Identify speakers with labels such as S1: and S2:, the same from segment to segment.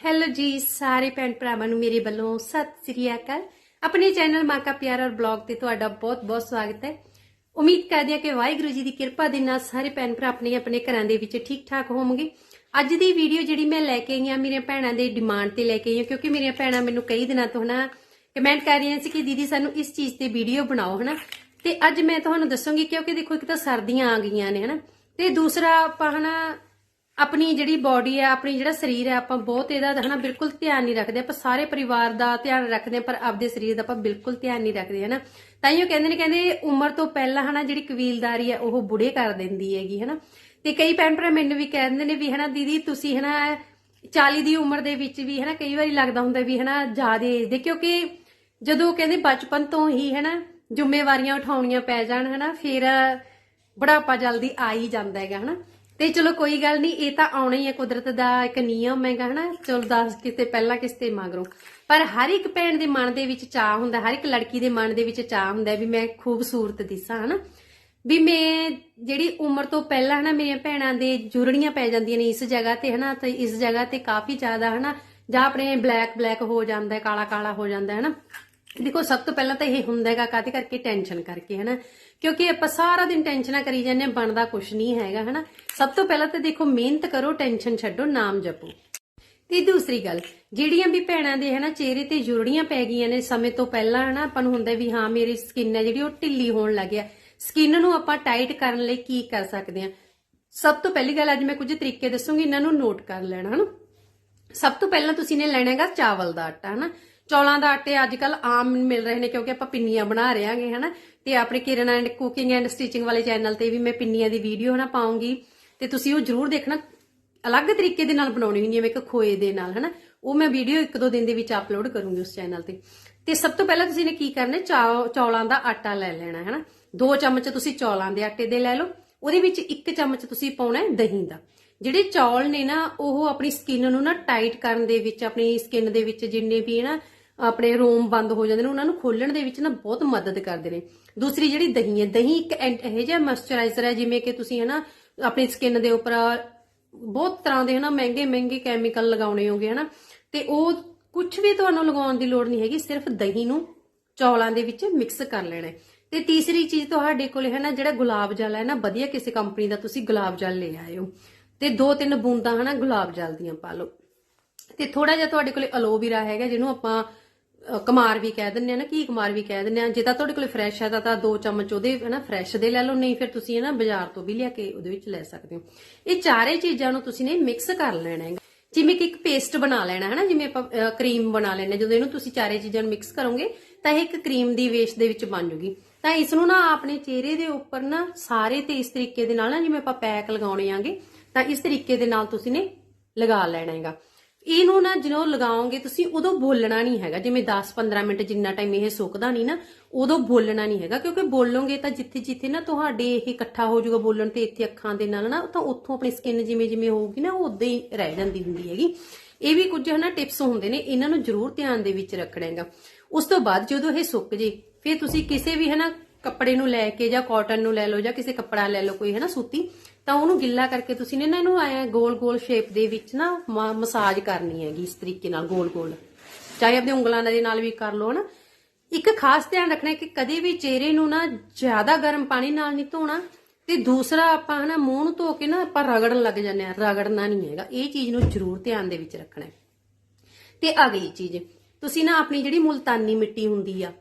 S1: Hello ਜੀ ਸਾਰੇ ਭੈਣ ਭਰਾਵਾਂ ਨੂੰ ਮੇਰੇ ਵੱਲੋਂ ਸਤਿ ਸ੍ਰੀ ਅਕਾਲ। ਆਪਣੇ ਚੈਨਲ ਮਾਂ ਪਿਆਰ ਔਰ ਬਲੌਗ ਤੇ ਤੁਹਾਡਾ ਬਹੁਤ-ਬਹੁਤ ਸਵਾਗਤ ਹੈ। ਉਮੀਦ ਕਰਦੇ ਹਾਂ ਕਿ ਵਾਹਿਗੁਰੂ ਜੀ ਦੀ ਕਿਰਪਾ ਦੇ ਨਾਲ ਸਾਰੇ ਭੈਣ ਭਰਾ ਆਪਣੇ ਆਪਣੇ ਘਰਾਂ ਦੇ ਵਿੱਚ ਠੀਕ-ਠਾਕ ਹੋਵੋਗੇ। ਅੱਜ ਦੀ ਵੀਡੀਓ ਜਿਹੜੀ ਮੈਂ ਲੈ ਕੇ ਆਈ ਹਾਂ, ਮੇਰੀਆਂ ਭੈਣਾਂ ਦੇ ਡਿਮਾਂਡ ਤੇ ਲੈ ਕੇ ਆਈ ਹਾਂ, ਕਿਉਂਕਿ ਮੇਰੀਆਂ ਭੈਣਾਂ ਮੈਨੂੰ ਕਈ ਦਿਨਾਂ ਤੋਂ ਹਨਾ ਕਮੈਂਟ ਕਰ ਰਹੀਆਂ ਸੀ ਕਿ ਦੀਦੀ ਸਾਨੂੰ ਇਸ ਚੀਜ਼ ਤੇ ਵੀਡੀਓ ਬਣਾਓ, ਹਨਾ? ਤੇ ਅੱਜ ਮੈਂ ਤੁਹਾਨੂੰ ਦੱਸਾਂਗੀ ਕਿਉਂਕਿ ਦੇਖੋ ਇੱਕ ਤਾਂ ਸਰਦੀਆਂ ਆ ਗਈਆਂ ਨੇ, ਹਨਾ? ਤੇ ਦੂਸਰਾ ਆਪਾਂ, ਹਨਾ ਆਪਣੀ ਜਿਹੜੀ ਬਾਡੀ ਹੈ, ਆਪਣੀ ਜਿਹੜਾ ਸਰੀਰ ਹੈ, ਆਪਾਂ ਬਹੁਤ ਇਹਦਾ ਹਨਾ ਬਿਲਕੁਲ ਧਿਆਨ ਨਹੀਂ ਰੱਖਦੇ, ਆਪਾਂ ਸਾਰੇ ਪਰਿਵਾਰ ਦਾ ਧਿਆਨ ਰੱਖਦੇ ਹਾਂ, ਪਰ ਆਪਦੇ ਸਰੀਰ ਦਾ ਆਪਾਂ ਬਿਲਕੁਲ ਧਿਆਨ ਨਹੀਂ ਰੱਖਦੇ, ਹਨਾ। ਤਾਂ ਹੀ ਉਹ ਕਹਿੰਦੇ ਨੇ, ਕਹਿੰਦੇ ਉਮਰ ਤੋਂ ਪਹਿਲਾਂ ਹਨਾ ਜਿਹੜੀ ਕਬੀਲਦਾਰੀ ਹੈ, ਉਹ ਬੁੜੇ ਕਰ ਦਿੰਦੀ ਹੈਗੀ, ਹਨਾ। ਤੇ ਕਈ ਭੈਣ ਭਰਾ ਮੈਨੂੰ ਵੀ ਕਹਿੰਦੇ ਨੇ ਵੀ, ਹਨਾ, ਦੀਦੀ ਤੁਸੀਂ ਹਨਾ 40 ਦੀ ਉਮਰ ਦੇ ਵਿੱਚ ਵੀ, ਹਨਾ, ਕਈ ਵਾਰੀ ਲੱਗਦਾ ਹੁੰਦਾ ਵੀ, ਹਨਾ, ਜ਼ਿਆਦਾ ਏਜ ਦੇ, ਕਿਉਂਕਿ ਜਦੋਂ ਕਹਿੰਦੇ ਬਚਪਨ ਤੋਂ ਹੀ, ਹਨਾ, ਜ਼ਿੰਮੇਵਾਰੀਆਂ ਉਠਾਉਣੀਆਂ ਪੈ ਜਾਣ, ਹਨਾ, ਫਿਰ ਬੁਢਾਪਾ ਜਲਦੀ ਆ ਹੀ ਜਾਂਦਾ ਹੈਗਾ, ਹਨਾ। ਤੇ ਚਲੋ ਕੋਈ ਗੱਲ ਨਹੀਂ ਇਹ ਤਾਂ ਆਉਣਾ ਹੀ ਹੈ ਕੁਦਰਤ ਦਾ ਇੱਕ ਨਿਯਮ ਹੈਗਾ ਹਨਾ। ਚਲੋ ਦੱਸ ਕਿਤੇ ਪਹਿਲਾਂ ਕਿਤੇ ਮਗਰੋਂ। ਪਰ ਹਰ ਇੱਕ ਭੈਣ ਦੇ ਮਨ ਦੇ ਵਿੱਚ ਚਾਹ ਹੁੰਦਾ, ਹਰ ਇੱਕ ਲੜਕੀ ਦੇ ਮਨ ਦੇ ਵਿੱਚ ਚਾਹ ਹੁੰਦਾ ਵੀ ਮੈਂ ਖੂਬਸੂਰਤ ਦਿਸਾਂ, ਹਨਾ। ਵੀ ਮੈਂ ਜਿਹੜੀ ਉਮਰ ਤੋਂ ਪਹਿਲਾਂ ਹਨਾ ਮੇਰੀਆਂ ਭੈਣਾਂ ਦੇ ਜੁਰੜੀਆਂ ਪੈ ਜਾਂਦੀਆਂ ਨੇ ਇਸ ਜਗ੍ਹਾ ਤੇ ਹਨਾ, ਤੇ ਇਸ ਜਗ੍ਹਾ ਤੇ ਕਾਫੀ ਜ਼ਿਆਦਾ ਹਨਾ, ਜਾਂ ਆਪਣੇ ਬਲੈਕ ਬਲੈਕ ਹੋ ਜਾਂਦਾ ਕਾਲਾ ਕਾਲਾ ਹੋ ਜਾਂਦਾ, ਹਨਾ। ਦੇਖੋ, ਸਭ ਤੋਂ ਪਹਿਲਾਂ ਤਾਂ ਇਹ ਹੁੰਦਾ ਹੈਗਾ ਕਾਹਦੇ ਕਰਕੇ? ਟੈਨਸ਼ਨ ਕਰਕੇ, ਹਨਾ? ਕਿਉਂਕਿ ਆਪਾਂ ਸਾਰਾ ਦਿਨ ਟੈਨਸ਼ਨਾਂ ਕਰੀ ਜਾਂਦੇ ਹਾਂ, ਬਣਦਾ ਕੁਝ ਨਹੀਂ ਹੈਗਾ, ਹਨਾ? ਸਭ ਤੋਂ ਪਹਿਲਾਂ ਤਾਂ ਦੇਖੋ, ਮਿਹਨਤ ਕਰੋ, ਟੈਨਸ਼ਨ ਛੱਡੋ, ਨਾਮ ਜਪੋ। ਤੇ ਦੂਸਰੀ ਗੱਲ, ਜਿਹੜੀਆਂ ਵੀ ਭੈਣਾਂ ਦੇ, ਹਨਾ, ਚਿਹਰੇ ਤੇ ਜੁਰੜੀਆਂ ਪੈ ਗਈਆਂ ਨੇ ਸਮੇਂ ਤੋਂ ਪਹਿਲਾਂ, ਹਨਾ, ਆਪਾਂ ਨੂੰ ਹੁੰਦਾ ਵੀ ਹਾਂ, ਮੇਰੀ ਸਕਿਨ ਹੈ ਜਿਹੜੀ, ਉਹ ਢਿੱਲੀ ਹੋਣ ਲੱਗ ਗਿਆ। ਸਕਿਨ ਨੂੰ ਆਪਾਂ ਟਾਈਟ ਕਰਨ ਲਈ ਕੀ ਕਰ ਸਕਦੇ ਹਾਂ? ਸਭ ਤੋਂ ਪਹਿਲੀ ਗੱਲ, ਅੱਜ ਮੈਂ ਕੁਝ ਤਰੀਕੇ ਦੱਸੂਗੀ, ਇਹਨਾਂ ਨੂੰ ਨੋਟ ਕਰ ਲੈਣਾ, ਹਨਾ? ਸਭ ਤੋਂ ਪਹਿਲਾਂ ਤੁਸੀਂ ਨੇ ਲੈਣਾ ਹੈਗਾ ਚਾਵਲ ਦਾ ਆਟਾ, ਹਨਾ? ਚੌਲਾਂ ਦਾ ਆਟੇ ਅੱਜ ਕੱਲ ਆਮ ਮਿਲ ਰਹੇ ਨੇ ਕਿਉਂਕਿ ਆਪਾਂ ਪਿੰਨੀਆਂ ਬਣਾ ਰਹੇ ਹਾਂਗੇ, ਹਨਾ? ਤੇ ਆਪਣੇ Kiran and cooking and stitching ਵਾਲੇ ਚੈਨਲ ਤੇ ਵੀ ਮੈਂ ਪਿੰਨੀਆਂ ਦੀ ਵੀਡੀਓ ਹਨਾ ਪਾਉਂਗੀ। ਤੇ ਤੁਸੀਂ ਉਹ ਜਰੂਰ ਦੇਖਣਾ। ਅਲੱਗ ਤਰੀਕੇ ਦੇ ਨਾਲ ਬਣਾਉਣੀ ਹੁੰਦੀ ਹੈ ਜਿਵੇਂ ਇੱਕ ਖੋਏ ਦੇ ਨਾਲ, ਹਨਾ? ਉਹ ਮੈਂ ਵੀਡੀਓ ਇੱਕ ਦੋ ਦਿਨ ਦੇ ਵਿੱਚ ਅਪਲੋਡ ਕਰੂੰਗੀ ਉਸ ਚੈਨਲ ਤੇ। ਤੇ ਸਭ ਤੋਂ ਪਹਿਲਾਂ ਤੁਸੀਂ ਨੇ ਕੀ ਕਰਨਾ ਚੌ- ਚੌਲਾਂ ਦਾ ਆਟਾ ਲੈ ਲੈਣਾ ਹੈ ਹਨਾ? ਦੋ ਚਮਚ ਤੁਸੀਂ ਚੌਲਾਂ ਦੇ ਆਟੇ ਦੇ ਲੈ ਲਓ। ਉਹਦੇ ਵਿੱਚ ਇੱਕ ਚਮਚ ਤੁਸੀਂ ਪਾਉਣਾ ਹੈ ਦਹੀਂ ਦਾ। ਜਿਹੜੇ ਚੌਲ ਨੇ ਨਾ, ਉਹ ਆਪਣੀ ਸਕਿਨ ਨੂੰ ਨਾ ਟਾਈਟ ਕਰਨ ਦੇ ਵਿੱਚ, ਆਪਣੀ ਸਕਿਨ ਦੇ ਵਿੱਚ ਜਿੰਨੇ ਵੀ ਨਾ ਆਪਣੇ ਰੋਮ ਬੰਦ ਹੋ ਜਾਂਦੇ ਨੇ, ਉਹਨਾਂ ਨੂੰ ਖੋਲਣ ਦੇ ਵਿੱਚ ਨਾ ਬਹੁਤ ਮਦਦ ਕਰਦੇ ਨੇ। ਦੂਸਰੀ ਜਿਹੜੀ ਦਹੀਂ ਹੈ, ਦਹੀਂ ਇੱਕ ਐਂਟ- ਜਿਹਾ ਮੋਇਸਚਰਾਈਜ਼ਰ ਹੈ, ਜਿਵੇਂ ਕਿ ਤੁਸੀਂ ਹਨਾ ਆਪਣੀ ਸਕਿਨ ਦੇ ਉੱਪਰ ਬਹੁਤ ਤਰ੍ਹਾਂ ਦੇ ਹਨਾ ਮਹਿੰਗੇ ਮਹਿੰਗੇ ਕੈਮੀਕਲ ਲਗਾਉਣੇ ਹੋਗੇ ਹਨਾ। ਤੇ ਉਹ ਕੁਝ ਵੀ ਤੁਹਾਨੂੰ ਲਗਾਉਣ ਦੀ ਲੋੜ ਨਹੀਂ ਹੈਗੀ, ਸਿਰਫ ਦਹੀਂ ਨੂੰ ਚੌਲਾਂ ਦੇ ਵਿੱਚ ਮਿਕਸ ਕਰ ਲੈਣਾ ਹੈ। ਤੇ ਤੀਸਰੀ ਚੀਜ਼ ਤੁਹਾਡੇ ਕੋਲ ਹੈ ਨਾ ਜਿਹੜਾ ਗੁਲਾਬ ਜਲ ਹੈ ਨਾ, ਵਧੀਆ ਕਿਸੇ ਕੰਪਨੀ ਦਾ ਤੁਸੀਂ ਗੁਲਾਬ ਜਲ ਲੈ ਆਇਓ ਤੇ ਦੋ ਤਿੰਨ ਬੂੰਦਾਂ ਹਨਾ ਗੁਲਾਬ ਜਲ ਦੀਆਂ ਪਾ ਲਓ। ਤੇ ਥੋੜਾ ਜਿਹਾ ਤੁਹਾਡੇ ਕੋਲੇ ਅਲੋਵੀਰਾ ਹੈਗਾ, ਜਿਹਨੂੰ ਆਪਾਂ ਕੁਮਾਰ ਵੀ ਕਹਿ ਦਿੰਦੇ ਆ ਨਾ ਕੀ ਕੁਮਾਰ ਵੀ ਕਹਿ ਦਿੰਦੇ ਆ, ਜੇ ਤਾਂ ਤੁਹਾਡੇ ਕੋਲ ਫਰੈਸ਼ ਹੈ ਤਾਂ ਦੋ ਚਮਚ ਉਹਦੇ ਹਨਾ ਫਰੈਸ਼ ਦੇ ਲੈ ਲਓ, ਨਹੀਂ ਫਿਰ ਤੁਸੀਂ ਹਨਾ ਬਾਜ਼ਾਰ ਤੋਂ ਵੀ ਲਿਆ ਕੇ ਉਹਦੇ ਵਿੱਚ ਲੈ ਸਕਦੇ ਹੋ। ਇਹ ਚਾਰੇ ਚੀਜ਼ਾਂ ਨੂੰ ਤੁਸੀਂ ਨੇ ਮਿਕਸ ਕਰ ਲੈਣਾ ਹੈ ਜਿਵੇਂ ਕਿ ਇੱਕ ਪੇਸਟ ਬਣਾ ਲੈਣਾ, ਹੈ ਨਾ, ਜਿਵੇਂ ਆਪਾਂ ਕਰੀਮ ਬਣਾ ਲੈਣੇ ਜਦੋਂ ਇਹਨੂੰ ਤੁਸੀਂ ਚਾਰੇ ਚੀਜ਼ਾਂ ਨੂੰ ਮਿਕਸ ਕਰੋਗੇ, ਤਾਂ ਇਹ ਇੱਕ ਕਰੀਮ ਦੀ ਵੇਸਟ ਦੇ ਵਿੱਚ ਬਣ ਜੂਗੀ। ਤਾਂ ਇਸ ਨੂੰ ਨਾ ਆਪਣੇ ਚਿਹਰੇ ਦੇ ਉੱਪਰ ਨਾ ਸਾਰੇ ਤੇ ਇਸ ਤਰੀਕੇ ਦੇ ਨਾਲ ਨਾ, ਜਿਵੇਂ ਆਪਾਂ ਪੈਕ ਲਗਾਉਣੇ ਆਂਗੇ, ਤਾਂ ਇਸ ਤਰੀਕੇ ਦੇ ਨਾਲ ਤੁਸੀਂ ਨੇ ਲਗਾ ਲੈਣਾ ਹੈਗਾ। ਇਹਨੂੰ ਨਾ ਜਦੋਂ ਲਗਾਓਗੇ, ਤੁਸੀਂ ਉਦੋਂ ਬੋਲਣਾ ਨਹੀਂ ਹੈਗਾ। ਜਿਵੇਂ 10-15 ਮਿੰਟ ਜਿੰਨਾ ਟਾਈਮ ਇਹ ਸੁੱਕਦਾ ਨਹੀਂ ਨਾ, ਉਦੋਂ ਬੋਲਣਾ ਨਹੀਂ ਹੈਗਾ। ਕਿਉਂਕਿ ਬੋਲੋਗੇ ਤਾਂ ਜਿੱਥੇ ਜਿੱਥੇ ਨਾ ਤੁਹਾਡੇ ਇਹ ਇਕੱਠਾ ਹੋ ਜਾਊਗਾ ਬੋਲਣ ਤੇ, ਇੱਥੇ ਅੱਖਾਂ ਦੇ ਨਾਲ ਨਾ, ਤਾਂ ਉੱਥੋਂ ਆਪਣੀ ਸਕਿਨ ਜਿਵੇਂ ਜਿਵੇਂ ਹੋਊਗੀ ਨਾ, ਉਹ ਉਦਾਂ ਹੀ ਰਹਿ ਜਾਂਦੀ ਹੁੰਦੀ ਹੈਗੀ। ਇਹ ਵੀ ਕੁਝ ਹਨਾ ਟਿਪਸ ਹੁੰਦੇ ਨੇ, ਇਹਨਾਂ ਨੂੰ ਜ਼ਰੂਰ ਧਿਆਨ ਦੇ ਵਿੱਚ ਰੱਖਣਾ ਹੈਗਾ। ਉਸ ਤੋਂ ਬਾਅਦ ਜਦੋਂ ਇਹ ਸੁੱਕ ਜੇ, ਫਿਰ ਤੁਸੀਂ ਕਿਸੇ ਵੀ ਹਨਾ ਕੱਪੜੇ ਨੂੰ ਲੈ ਕੇ ਜਾਂ ਕਾਟਨ ਨੂੰ ਲੈ ਲਓ ਜਾਂ ਕਿਸੇ ਕੱਪੜਾ ਲੈ ਲਓ, ਕੋਈ ਹਨਾ ਸੂਤੀ ਤਾਂ ਉਹਨੂੰ ਗਿੱਲਾ ਕਰਕੇ ਤੁਸੀਂ ਨੇ ਨਾ ਇਹਨੂੰ ਐ ਗੋਲ-ਗੋਲ ਸ਼ੇਪ ਦੇ ਵਿੱਚ ਨਾ ਮ- ਮਸਾਜ ਕਰਨੀ ਹੈਗੀ ਇਸ ਤਰੀਕੇ ਨਾਲ ਗੋਲ-ਗੋਲ ਚਾਹੇ ਆਪਣੇ ਉਂਗਲਾਂ ਦੇ ਨਾਲ ਵੀ ਕਰ ਲਓ ਹਨਾ ਇੱਕ ਖਾਸ ਧਿਆਨ ਰੱਖਣਾ ਕਿ ਕਦੇ ਵੀ ਚਿਹਰੇ ਨੂੰ ਨਾ ਜ਼ਿਆਦਾ ਗਰਮ ਪਾਣੀ ਨਾਲ ਨਹੀਂ ਧੋਣਾ ਤੇ ਦੂਸਰਾ ਆਪਾਂ ਹਨਾ ਮੂੰਹ ਨੂੰ ਧੋ ਕੇ ਨਾ ਆਪਾਂ ਰਗੜਨ ਲੱਗ ਜਾਂਦੇ ਆ ਰਗੜਨਾ ਨਹੀਂ ਹੈਗਾ। ਇਹ ਚੀਜ਼ ਨੂੰ ਜ਼ਰੂਰ ਧਿਆਨ ਦੇ ਵਿੱਚ ਰੱਖਣਾ ਤੇ ਅਗਲੀ ਚੀਜ਼। ਤੁਸੀਂ ਨਾ ਆਪਣੀ ਜਿਹੜੀ ਮੁਲਤਾਨੀ ਮਿੱਟੀ ਹੁੰਦੀ ਆ,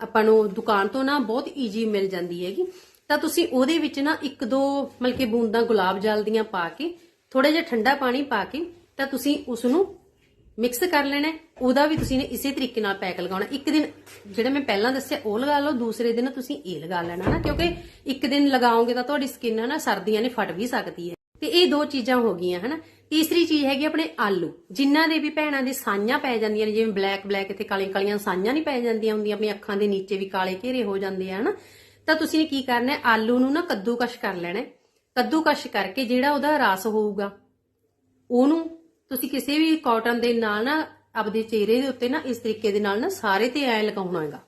S1: ਆਪਾਂ ਨੂੰ ਦੁਕਾਨ ਤੋਂ ਨਾ ਬਹੁਤ ਈਜੀ ਮਿਲ ਜਾਂਦੀ ਹੈਗੀ। ਤਾਂ ਤੁਸੀਂ ਉਹਦੇ ਵਿੱਚ ਨਾ ਇੱਕ ਦੋ ਮਤਲਬ ਬੂੰਦਾਂ ਗੁਲਾਬ ਜਲ ਦੀਆਂ ਪਾ ਕੇ ਥੋੜਾ ਜਿਹਾ ਠੰਡਾ ਪਾਣੀ ਪਾ ਕੇ, ਤਾਂ ਤੁਸੀਂ ਉਸ ਨੂੰ ਮਿਕਸ ਕਰ ਲੈਣਾ ਉਹਦਾ ਵੀ ਤੁਸੀਂ ਨੇ ਇਸੇ ਤਰੀਕੇ ਨਾਲ ਪੈਕ ਲਗਾਉਣਾ। ਇੱਕ ਦਿਨ, ਜਿਹੜਾ ਮੈਂ ਪਹਿਲਾਂ ਦੱਸਿਆ, ਉਹ ਲਗਾ ਲਓ। ਦੂਸਰੇ ਦਿਨ ਤੁਸੀਂ ਇਹ ਲਗਾ ਲੈਣਾ ਨਾ, ਕਿਉਂਕਿ ਇੱਕ ਦਿਨ ਲਗਾਓਗੇ ਤਾਂ ਤੁਹਾਡੀ ਸਕਿਨ ਨਾ ਸਰਦੀਆਂ ਨੇ ਫਟ ਵੀ ਸਕਦੀ ਹੈ। ਤੇ ਇਹ ਦੋ ਚੀਜ਼ਾਂ ਹੋ ਗਈਆਂ, ਹਨਾ। ਤੀਸਰੀ ਚੀਜ਼ ਹੈਗੀ ਆਪਣੇ ਆਲੂ। ਜਿਨ੍ਹਾਂ ਦੇ ਵੀ ਭੈਣਾਂ ਦੇ ਸਾਈਆਂ ਪੈ ਜਾਂਦੀਆਂ ਨੇ, ਜਿਵੇਂ ਬਲੈਕ ਬਲੈਕ ਇੱਥੇ ਕਾਲੀਆਂ ਕਾਲੀਆਂ ਸਾਈਆਂ ਨਹੀਂ ਪੈ ਜਾਂਦੀਆਂ ਹੁੰਦੀਆਂ, ਆਪਣੀਆਂ ਅੱਖਾਂ ਦੇ ਨੀਚੇ ਵੀ ਕਾਲੇ ਘੇਰੇ ਹੋ ਜਾਂਦੇ ਆ, ਹਨਾ। ਤਾਂ ਤੁਸੀਂ ਨੇ ਕੀ ਕਰਨਾ ਹੈ? ਆਲੂ ਨੂੰ ਨਾ ਕੱਦੂਕਸ਼ ਕਰ ਲੈਣਾ ਹੈ। ਕੱਦੂਕਸ਼ ਕਰਕੇ ਜਿਹੜਾ ਉਹਦਾ ਰਸ ਹੋਊਗਾ, ਉਹਨੂੰ ਤੁਸੀਂ ਕਿਸੇ ਵੀ ਕਾਟਨ ਦੇ ਨਾਲ ਨਾ, ਆਪਦੇ ਚਿਹਰੇ ਦੇ ਉੱਤੇ ਨਾ, ਇਸ ਤਰੀਕੇ ਦੇ ਨਾਲ ਨਾ ਸਾਰੇ ਤੇ ਐ ਲਗਾਉਣਾ ਹੈਗਾ।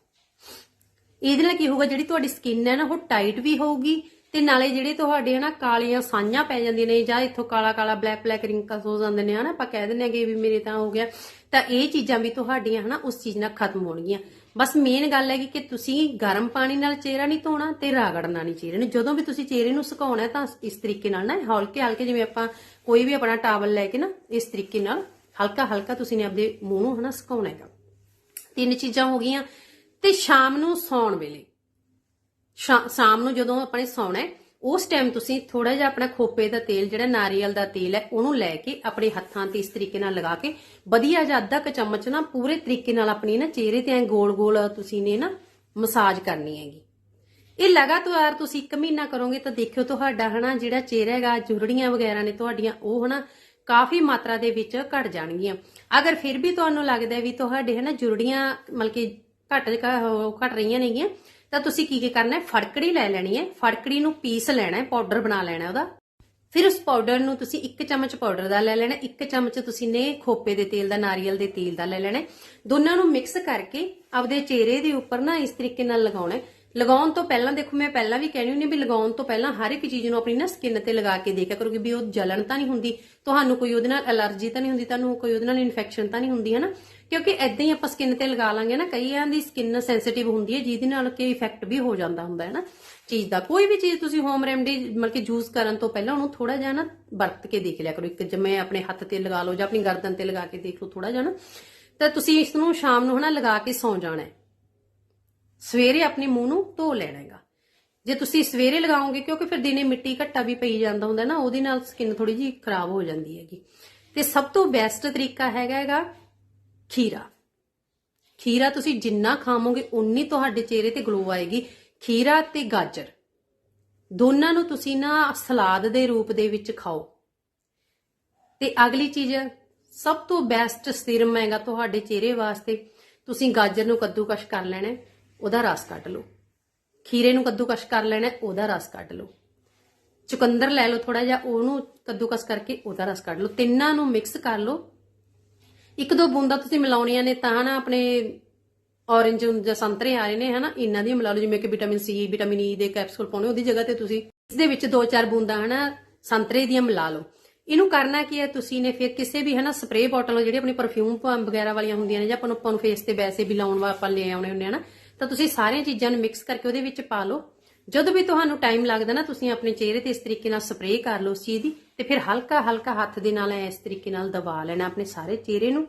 S1: ਇਹਦੇ ਨਾਲ ਕੀ ਹੋਊਗਾ, ਜਿਹੜੀ ਤੁਹਾਡੀ ਸਕਿਨ ਹੈ ਨਾ, ਉਹ ਟਾਈਟ ਵੀ ਹੋਊਗੀ ਤੇ ਨਾਲੇ ਜਿਹੜੇ ਤੁਹਾਡੇ ਹਨਾ ਕਾਲੀਆਂ ਸਾਈਆਂ ਪੈ ਜਾਂਦੀਆਂ ਨੇ ਜਾਂ ਇੱਥੋਂ ਕਾਲਾ ਕਾਲਾ ਬਲੈਕ ਬਲੈਕ ਰਿੰਕਲਸ ਹੋ ਜਾਂਦੇ ਨੇ, ਹਨਾ ਆਪਾਂ ਕਹਿ ਦਿੰਦੇ ਆਂਗੇ ਵੀ ਮੇਰੇ ਤਾਂ ਹੋ ਗਿਆ। ਤਾਂ ਇਹ ਚੀਜ਼ਾਂ ਵੀ ਤੁਹਾਡੀਆਂ ਹਨਾ ਉਸ ਚੀਜ਼ ਨਾਲ ਖਤਮ ਹੋਣਗੀਆਂ। ਬਸ ਮੇਨ ਗੱਲ ਹੈਗੀ ਕਿ ਤੁਸੀਂ ਗਰਮ ਪਾਣੀ ਨਾਲ ਚਿਹਰਾ ਨਹੀਂ ਧੋਣਾ ਤੇ ਰਗੜਨਾ ਨਹੀਂ ਚਿਹਰੇ ਨੂੰ। ਜਦੋਂ ਵੀ ਤੁਸੀਂ ਚਿਹਰੇ ਨੂੰ ਸੁਕਾਉਣਾ ਤਾਂ ਇਸ ਤਰੀਕੇ ਨਾਲ ਨਾ ਹਲਕੇ ਹਲਕੇ ਜਿਵੇਂ ਆਪਾਂ ਕੋਈ ਵੀ ਆਪਣਾ ਟਾਵਲ ਲੈ ਕੇ ਨਾ, ਇਸ ਤਰੀਕੇ ਨਾਲ ਹਲਕਾ ਹਲਕਾ ਤੁਸੀਂ ਨੇ ਆਪਣੇ ਮੂੰਹ ਨੂੰ ਹਨਾ ਸੁਕਾਉਣਾ ਹੈਗਾ। ਤਿੰਨ ਚੀਜ਼ਾਂ ਹੋ ਗਈਆਂ ਤੇ ਸ਼ਾਮ ਨੂੰ ਸੌਣ ਵੇਲੇ। ਸ਼ਾਮ ਨੂੰ ਜਦੋਂ ਆਪਣੇ ਸੌਣਾ ਹੈ ਉਸ ਟਾਈਮ ਤੁਸੀਂ ਥੋੜਾ ਜਿਹਾ ਆਪਣਾ ਖੋਪੇ ਦਾ ਤੇਲ, ਜਿਹੜਾ ਨਾਰੀਅਲ ਦਾ ਤੇਲ ਹੈ, ਉਹਨੂੰ ਲੈ ਕੇ ਆਪਣੇ ਹੱਥਾਂ ਤੇ ਇਸ ਤਰੀਕੇ ਨਾਲ ਲਗਾ ਕੇ ਵਧੀਆ ਜਿਹਾ ਅੱਧਾ ਕੁ ਚਮਚ ਨਾ ਪੂਰੇ ਤਰੀਕੇ ਨਾਲ ਆਪਣੀ ਨਾ ਚਿਹਰੇ ਤੇ ਐ ਗੋਲ ਗੋਲ ਤੁਸੀਂ ਨੇ ਨਾ ਮਸਾਜ ਕਰਨੀ ਹੈਗੀ। ਇਹ ਲਗਾਤਾਰ ਤੁਸੀਂ 1 ਮਹੀਨਾ ਕਰੋਗੇ ਤਾਂ ਦੇਖਿਓ ਤੁਹਾਡਾ ਹਨਾ ਜਿਹੜਾ ਚਿਹਰਾ ਹੈਗਾ, ਜੁਰੜੀਆਂ ਵਗੈਰਾ ਨੇ ਤੁਹਾਡੀਆਂ, ਉਹ ਹਨਾ ਕਾਫੀ ਮਾਤਰਾ ਦੇ ਵਿੱਚ ਘਟ ਜਾਣਗੀਆਂ। ਅਗਰ ਫਿਰ ਵੀ ਤੁਹਾਨੂੰ ਲੱਗਦਾ ਵੀ ਤੁਹਾਡੇ ਹਨਾ ਜੁਰੜੀਆਂ ਮਤਲਬ ਕਿ ਘਟ ਘਟ ਰਹੀਆਂ ਨੇਗੀਆਂ ਤਾਂ ਤੁਸੀਂ ਕੀ ਕੀ ਕਰਨਾ ਹੈ? ਫੜਕੜੀ ਲੈ ਲੈਣੀ ਹੈ। ਫੜਕੜੀ ਨੂੰ ਪੀਸ ਲੈਣਾ ਹੈ ਪਾਊਡਰ ਬਣਾ ਲੈਣਾ ਉਹਦਾ। ਫਿਰ ਉਸ ਪਾਊਡਰ ਨੂੰ ਤੁਸੀਂ 1 ਚਮਚ ਪਾਊਡਰ ਦਾ ਲੈ ਲੈਣਾ 1 ਚਮਚ ਤੁਸੀਂ ਨੇ ਖੋਪੇ ਦੇ ਤੇਲ ਦਾ, ਨਾਰੀਅਲ ਦੇ ਤੇਲ ਦਾ ਲੈ ਲੈਣਾ ਦੋਨਾਂ ਨੂੰ ਮਿਕਸ ਕਰਕੇ ਆਪਦੇ ਚਿਹਰੇ ਦੇ ਉੱਪਰ ਨਾ ਇਸ ਤਰੀਕੇ ਨਾਲ ਲਗਾਉਣਾ ਲਗਾਉਣ ਤੋਂ ਪਹਿਲਾਂ ਦੇਖੋ, ਮੈਂ ਪਹਿਲਾਂ ਵੀ ਕਹਿਣੀ ਹੁੰਦੀ ਵੀ ਲਗਾਉਣ ਤੋਂ ਪਹਿਲਾਂ ਹਰ ਇੱਕ ਚੀਜ਼ ਨੂੰ ਆਪਣੀ ਨਾ ਸਕਿਨ ਤੇ ਲਗਾ ਕੇ ਦੇਖਿਆ ਕਰੋ ਕਿ ਵੀ ਉਹ ਜਲਣ ਤਾਂ ਨਹੀਂ ਹੁੰਦੀ, ਤੁਹਾਨੂੰ ਕੋਈ ਉਹਦੇ ਨਾਲ ਅਲਰਜੀ ਤਾਂ ਨਹੀਂ ਹੁੰਦੀ, ਤੁਹਾਨੂੰ ਕੋਈ ਉਹਦੇ ਨਾਲ ਇਨਫੈਕਸ਼ਨ ਤਾਂ ਨਹੀਂ ਹੁੰਦੀ ਹੈ ਨਾ ਕਿਉਂਕਿ ਐਦਾਂ ਹੀ ਆਪਾਂ ਸਕਿਨ ਤੇ ਲਗਾ ਲਾਂਗੇ ਨਾ ਕਈਆਂ ਦੀ ਸਕਿਨ ਸੈਂਸਿਟਿਵ ਹੁੰਦੀ ਹੈ, ਜਿਹਦੇ ਨਾਲ ਕਿ ਇਫੈਕਟ ਵੀ ਹੋ ਜਾਂਦਾ ਹੁੰਦਾ ਹੈ ਨਾ, ਚੀਜ਼ ਦਾ। ਕੋਈ ਵੀ ਚੀਜ਼ ਤੁਸੀਂ ਹੋਮ ਰੈਮਡੀ ਮਤਲਬ ਕਿ ਯੂਜ਼ ਕਰਨ ਤੋਂ ਪਹਿਲਾਂ ਉਹਨੂੰ ਥੋੜਾ ਜਿਹਾ ਨਾ ਵਰਤ ਕੇ ਦੇਖ ਲਿਆ ਕਰੋ। ਇੱਕ ਜਿਵੇਂ ਆਪਣੇ ਹੱਥ ਤੇ ਲਗਾ ਲਓ ਜਾਂ ਆਪਣੀ ਗਰਦਨ ਤੇ ਲਗਾ ਕੇ ਦੇਖ ਲਓ ਥੋੜਾ ਜਿਹਾ ਨਾ, ਤਾਂ ਤੁਸੀਂ ਇਸ ਨੂੰ ਸ਼ਾਮ ਨੂੰ ਹਨਾ ਲਗਾ ਕੇ ਸੌਂ ਜਾਣਾ ਸਵੇਰੇ ਆਪਣੇ ਮੂੰਹ ਨੂੰ ਧੋ ਲੈਣਾ ਹੈਗਾ। ਜੇ ਤੁਸੀਂ ਸਵੇਰੇ ਲਗਾਓਗੇ, ਕਿਉਂਕਿ ਫਿਰ ਦਿਨੇ ਮਿੱਟੀ ਘੱਟਾ ਵੀ ਪਈ ਜਾਂਦਾ ਹੁੰਦਾ ਨਾ, ਉਹਦੇ ਨਾਲ ਸਕਿਨ ਥੋੜੀ ਜਿਹੀ ਖਰਾਬ ਹੋ ਜਾਂਦੀ ਹੈਗੀ। ਤੇ ਸਭ ਤੋਂ ਬੈਸਟ ਤਰੀਕਾ ਹੈਗਾ ਹੈਗਾ ਖੀਰਾ। ਖੀਰਾ ਤੁਸੀਂ ਜਿੰਨਾ ਖਾਵੋਗੇ ਉਨੀ ਤੁਹਾਡੇ ਚਿਹਰੇ ਤੇ ਗਲੋ ਆਏਗੀ। ਖੀਰਾ ਤੇ ਗਾਜਰ। ਦੋਨਾਂ ਨੂੰ ਤੁਸੀਂ ਨਾ ਸਲਾਦ ਦੇ ਰੂਪ ਦੇ ਵਿੱਚ ਖਾਓ। ਤੇ ਅਗਲੀ ਚੀਜ਼, ਸਭ ਤੋਂ ਬੈਸਟ ਸਿਰਮ ਹੈਗਾ ਤੁਹਾਡੇ ਚਿਹਰੇ ਵਾਸਤੇ। ਤੁਸੀਂ ਗਾਜਰ ਨੂੰ ਕੱਦੂਕਸ਼ ਕਰ ਲੈਣਾ ਉਹਦਾ ਰਸ ਕੱਢ ਲਓ। ਖੀਰੇ ਨੂੰ ਕੱਦੂਕਸ਼ ਕਰ ਲੈਣਾ, ਉਹਦਾ ਰਸ ਕੱਢ ਲਓ। ਚੁਕੰਦਰ ਲੈ ਲਓ ਥੋੜਾ ਜਿਹਾ, ਉਹਨੂੰ ਕੱਦੂਕਸ ਕਰਕੇ ਉਹਦਾ ਰਸ ਕੱਢ ਲਓ। ਤਿੰਨਾਂ ਨੂੰ ਮਿਕਸ ਕਰ ਲਓ। ਇੱਕ ਦੋ ਬੂੰਦਾਂ ਤੁਸੀਂ ਮਿਲਾਉਣੀਆਂ ਨੇ ਤਾਂ ਨਾ ਆਪਣੇ ਔਰੇਂਜ ਜਾਂ ਸੰਤਰੇ ਆ ਰਹੇ ਨੇ, ਹਨਾ? ਇਹਨਾਂ ਦੀ ਮਿਲਾ ਲਓ, ਜਿਵੇਂ ਕਿ ਵਿਟਾਮਿਨ ਸੀ ਵਿਟਾਮਿਨ ਈ ਦੇ ਕੈਪਸੂਲ ਪਾਉਣੇ, ਉਹਦੀ ਜਗ੍ਹਾ ਤੇ ਤੁਸੀਂ ਇਸ ਦੇ ਵਿੱਚ ਦੋ ਚਾਰ ਬੂੰਦਾਂ, ਹਨਾ, ਸੰਤਰੇ ਦੀਆਂ ਮਿਲਾ ਲਓ। ਇਹਨੂੰ ਕਰਨਾ ਕੀ ਹੈ, ਤੁਸੀਂ ਨੇ ਫਿਰ ਕਿਸੇ ਵੀ, ਹਨਾ ਸਪਰੇਅ ਬੋਟਲ ਜਿਹੜੀ ਆਪਣੀ ਪਰਫਿਊਮ ਵਗੈਰਾ ਵਾਲੀਆਂ ਹੁੰਦੀਆਂ ਨੇ, ਜਾਂ ਆਪਾਂ ਨੂੰ ਆਪਾਂ ਨੂੰ ਫੇਸ ਤੇ ਵੈਸੇ ਵੀ ਲਾਉਣ ਵਾ ਆਪਾਂ ਲੈ ਆਉਣੇ ਹੁੰਦੇ ਆ ਤਾਂ ਤੁਸੀਂ ਸਾਰੀਆਂ ਚੀਜ਼ਾਂ ਨੂੰ ਮਿਕਸ ਕਰਕੇ ਉਹਦੇ ਵਿੱਚ ਪਾ ਲਓ। ਜਦੋਂ ਵੀ ਤੁਹਾਨੂੰ ਟਾਈਮ ਲੱਗਦਾ ਨਾ, ਤੁਸੀਂ ਆਪਣੇ ਚਿਹਰੇ ਤੇ ਇਸ ਤਰੀਕੇ ਨਾਲ ਸਪਰੇਅ ਕਰ ਲਓ ਉਸ ਚੀਜ਼ ਦੀ ਤੇ ਫਿਰ ਹਲਕਾ ਹਲਕਾ ਹੱਥ ਦੇ ਨਾਲ ਇਸ ਤਰੀਕੇ ਨਾਲ ਦਬਾ ਲੈਣਾ ਆਪਣੇ ਸਾਰੇ ਚਿਹਰੇ ਨੂੰ।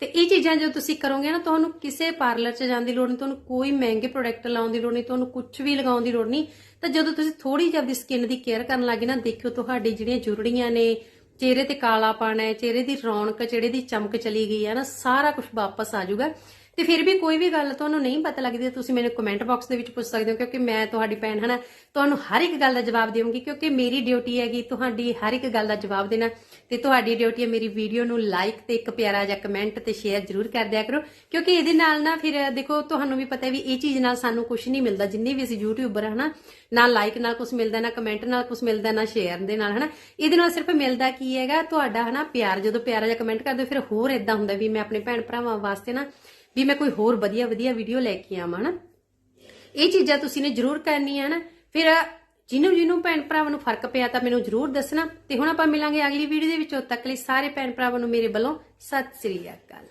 S1: ਤੇ ਇਹ ਚੀਜ਼ਾਂ ਜਦੋਂ ਤੁਸੀਂ ਕਰੋਗੇ ਨਾ, ਤੁਹਾਨੂੰ ਕਿਸੇ ਪਾਰਲਰ 'ਚ ਜਾਣ ਦੀ ਲੋੜ ਨਹੀਂ, ਤੁਹਾਨੂੰ ਕੋਈ ਮਹਿੰਗੇ ਪ੍ਰੋਡਕਟ ਲਾਉਣ ਦੀ ਲੋੜ ਨਹੀਂ, ਤੁਹਾਨੂੰ ਕੁਝ ਵੀ ਲਗਾਉਣ ਦੀ ਲੋੜ ਨਹੀਂ। ਤਾਂ ਜਦੋਂ ਤੁਸੀਂ ਥੋੜੀ ਜਿਹੀ ਆਪਣੀ ਸਕਿਨ ਦੀ ਕੇਅਰ ਕਰਨ ਲੱਗੇ ਨਾ, ਦੇਖਿਓ ਤੁਹਾਡੀ ਜਿਹੜੀਆਂ ਜੁਰੜੀਆਂ ਨੇ ਚਿਹਰੇ ਤੇ ਕਾਲਾਪਣ ਹੈ, ਚਿਹਰੇ ਦੀ ਰੌਣਕ, ਚਿਹਰੇ ਦੀ ਚਮਕ ਚਲੀ ਗਈ ਹੈ ਨਾ, ਸਾਰਾ ਕੁਝ ਵਾਪਸ ਆ ਜਾਊਗਾ। ਤੇ ਫਿਰ ਵੀ ਕੋਈ ਵੀ ਗੱਲ ਤੁਹਾਨੂੰ ਨਹੀਂ ਪਤਾ ਲੱਗਦੀ ਤੁਸੀਂ ਮੈਨੂੰ ਕਮੈਂਟ ਬਾਕਸ ਦੇ ਵਿੱਚ ਪੁੱਛ ਸਕਦੇ ਹੋ ਕਿਉਂਕਿ ਮੈਂ ਤੁਹਾਡੀ ਭੈਣ ਹਨਾ? ਤੁਹਾਨੂੰ ਹਰ ਇੱਕ ਗੱਲ ਦਾ ਜਵਾਬ ਦੇਵਾਂਗੀ ਕਿਉਂਕਿ ਮੇਰੀ ਡਿਊਟੀ ਹੈਗੀ ਤੁਹਾਡੀ ਹਰ ਇੱਕ ਗੱਲ ਦਾ ਜਵਾਬ ਦੇਣਾ ਤੇ ਤੁਹਾਡੀ ਡਿਊਟੀ ਹੈ ਮੇਰੀ ਵੀਡੀਓ ਨੂੰ ਲਾਈਕ ਤੇ ਇੱਕ ਪਿਆਰਾ ਜਿਹਾ ਕਮੈਂਟ ਤੇ ਸ਼ੇਅਰ ਜ਼ਰੂਰ ਕਰ ਦਿਆ ਕਰੋ ਕਿਉਂਕਿ ਇਹਦੇ ਨਾਲ ਨਾ ਫਿਰ ਦੇਖੋ ਤੁਹਾਨੂੰ ਵੀ ਪਤਾ ਹੈ ਵੀ ਇਹ ਚੀਜ਼ ਨਾਲ ਸਾਨੂੰ ਕੁਝ ਨਹੀਂ ਮਿਲਦਾ ਜਿੰਨੇ ਵੀ ਅਸੀਂ ਯੂਟਿਊਬਰ ਹਨਾ? ਨਾ ਲਾਈਕ ਨਾਲ ਕੁਝ ਮਿਲਦਾ ਨਾ ਕਮੈਂਟ ਨਾਲ ਕੁਝ ਮਿਲਦਾ ਨਾ ਸ਼ੇਅਰ ਦੇ ਨਾਲ ਹਨਾ? ਇਹਦੇ ਨਾਲ ਸਿਰਫ ਮਿਲਦਾ ਕੀ ਹੈਗਾ ਤੁਹਾਡਾ ਹਨਾ? ਪਿਆਰ ਜਦੋਂ ਪਿਆਰਾ ਜਿਹਾ ਕਮੈਂਟ ਕਰਦੇ ਹੋ, ਫਿਰ ਹੋਰ ਇਦਾਂ ਹੁੰਦਾ ਵੀ ਮੈਂ ਆਪਣੇ ਭੈਣ ਭਰਾਵਾਂ ਵਾਸਤੇ ਨਾ ਵੀ ਮੈਂ ਕੋਈ ਹੋਰ ਵਧੀਆ ਵਧੀਆ ਵੀਡੀਓ ਲੈ ਕੇ ਆਵਾਂ ਹਨਾ ਇਹ ਚੀਜ਼ਾਂ ਤੁਸੀਂ ਨੇ ਜ਼ਰੂਰ ਕਰਨੀਆਂ ਨਾ। ਫਿਰ ਜਿਹਨੂੰ ਜਿਹਨੂੰ ਭੈਣ ਭਰਾਵਾਂ ਨੂੰ ਫ਼ਰਕ ਪਿਆ ਤਾਂ ਮੈਨੂੰ ਜ਼ਰੂਰ ਦੱਸਣਾ। ਤੇ ਹੁਣ ਆਪਾਂ ਮਿਲਾਂਗੇ ਅਗਲੀ ਵੀਡੀਓ ਦੇ ਵਿੱਚ। ਉਦੋਂ ਤੱਕ ਲਈ ਸਾਰੇ ਭੈਣ ਭਰਾਵਾਂ ਨੂੰ ਮੇਰੇ ਵੱਲੋਂ ਸਤਿ ਸ੍ਰੀ ਅਕਾਲ।